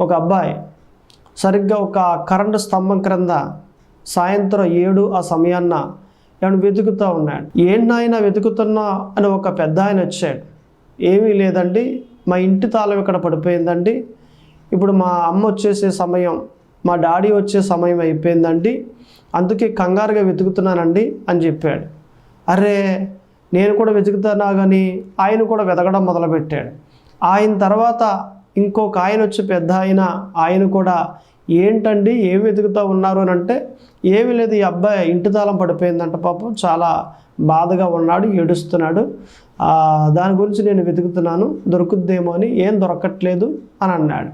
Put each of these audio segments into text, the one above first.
ఒక అబ్బాయి. సరిగ్గా ఒక కరెంటు స్తంభం క్రింద సాయంత్రం ఏడు ఆ సమయాన్న ఆయన వెతుకుతూ ఉన్నాడు. ఏంటి నాయన వెతుకుతున్నా? అని ఒక పెద్ద ఆయన వచ్చాడు. ఏమీ లేదండి. మా ఇంటి తాళం ఇక్కడ పడిపోయిందండి. ఇప్పుడు మా అమ్మ వచ్చేసే సమయం మా డాడీ వచ్చే సమయం అయిపోయిందండి. అందుకే కంగారుగా వెతుకుతున్నానండి అని చెప్పాడు. అరే నేను కూడా వెతుకుతున్నా కానీ ఆయన కూడా వెతకడం మొదలుపెట్టాడు. ఆయన తర్వాత ఇంకొక ఆయన వచ్చి పెద్ద ఆయన ఆయన కూడా ఏంటండి ఏం వెతుకుతూ ఉన్నారు అని అంటే ఏమీ లేదు ఈ అబ్బాయి ఇంటి తాళం పడిపోయిందంట పాపం చాలా బాధగా ఉన్నాడు ఏడుస్తున్నాడు. దాని గురించి నేను వెతుకుతున్నాను దొరుకుద్దేమో అని ఏం దొరకట్లేదు అని అన్నాడు.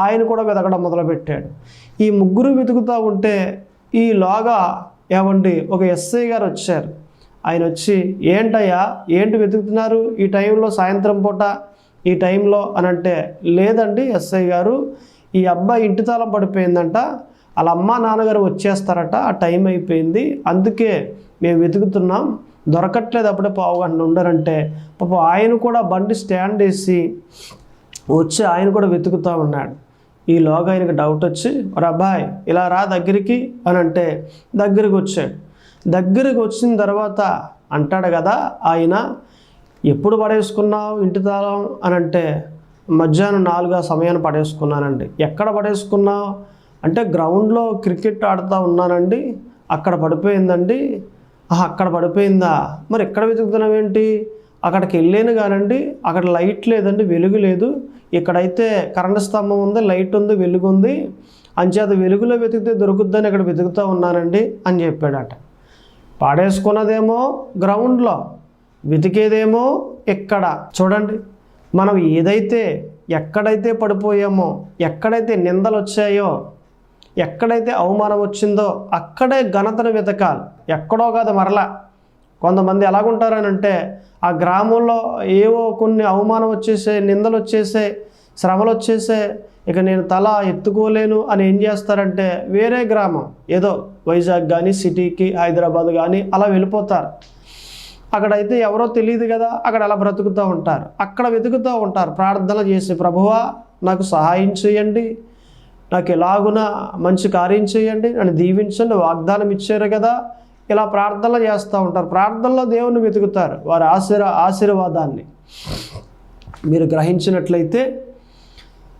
ఆయన కూడా వెతకడం మొదలుపెట్టాడు. ఈ ముగ్గురు వెతుకుతూ ఉంటే ఈ లోగా ఏమండి ఒక ఎస్ఐ గారు వచ్చారు. ఆయన వచ్చి ఏంటయ్యా ఏంటి వెతుకుతున్నారు? ఈ టైంలో సాయంత్రం పూట ఈ టైంలో అని అంటే లేదండి ఎస్ఐ గారు ఈ అబ్బాయి ఇంటి తాళం పడిపోయిందంట వాళ్ళ అమ్మ నాన్నగారు వచ్చేస్తారట ఆ టైం అయిపోయింది అందుకే మేము వెతుకుతున్నాం దొరకట్లేదు అప్పుడే పావు గంట ఉండరంటే. పాప ఆయన కూడా బండి స్టాండ్ వేసి వచ్చి ఆయన కూడా వెతుకుతూ ఉన్నాడు. ఈలోగా ఆయనకు డౌట్ వచ్చి మరి అబ్బాయి ఇలా రా దగ్గరికి అని అంటే దగ్గరికి వచ్చాడు. దగ్గరికి వచ్చిన తర్వాత అంటాడు కదా ఆయన ఎప్పుడు పడేసుకున్నావు ఇంటి తాళం అని అంటే మధ్యాహ్నం నాలుగు సమయాన్ని పడేసుకున్నానండి. ఎక్కడ పడేసుకున్నావు? అంటే గ్రౌండ్లో క్రికెట్ ఆడుతూ ఉన్నానండి. అక్కడ పడిపోయిందండి. అక్కడ పడిపోయిందా? మరి ఎక్కడ వెతుకుతున్నాం ఏంటి అక్కడికి వెళ్ళాను కానండి. అక్కడ లైట్ లేదండి వెలుగు లేదు. ఇక్కడైతే కరెంట్ స్తంభం ఉంది లైట్ ఉంది వెలుగు ఉంది. అంచేత వెలుగులో వెతికితే దొరుకుద్దని ఇక్కడ వెతుకుతూ ఉన్నానండి అని చెప్పాడట. పాడేసుకున్నదేమో గ్రౌండ్లో. వెతికేదేమో ఎక్కడ? చూడండి. మనం ఏదైతే ఎక్కడైతే పడిపోయామో ఎక్కడైతే నిందలు వచ్చాయో ఎక్కడైతే అవమానం వచ్చిందో అక్కడే ఘనతను వెతకాలి. ఎక్కడో కాదు మరలా. కొంతమంది ఎలాగుంటారనంటే ఆ గ్రామంలో ఏవో కొన్ని అవమానం వచ్చేసే నిందలు వచ్చేసే శ్రమలు వచ్చేసే ఇక నేను తల ఎత్తుకోలేను అని ఏం చేస్తారంటే వేరే గ్రామం ఏదో వైజాగ్ కానీ సిటీకి హైదరాబాద్ కానీ అలా వెళ్ళిపోతారు. అక్కడైతే ఎవరో తెలియదు కదా అక్కడ అలా బ్రతుకుతూ ఉంటారు. అక్కడ వెతుకుతూ ఉంటారు. ప్రార్థన చేసి ప్రభువా నాకు సహాయం చేయండి. నాకు ఎలాగున మంచి కార్యం చేయండి. నన్ను దీవించండి. వాగ్దానం ఇచ్చారు కదా. ఇలా ప్రార్థనలు చేస్తూ ఉంటారు. ప్రార్థనలో దేవుని వెతుకుతారు. వారి ఆశీర్ ఆశీర్వాదాన్ని మీరు గ్రహించినట్లయితే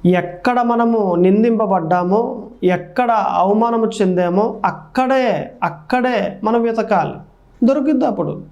ఎక్కడ మనము నిందింపబడ్డామో ఎక్కడ అవమానము చెందామో అక్కడే అక్కడే మనం వెతకాలి. దొరికిద్ది అప్పుడు.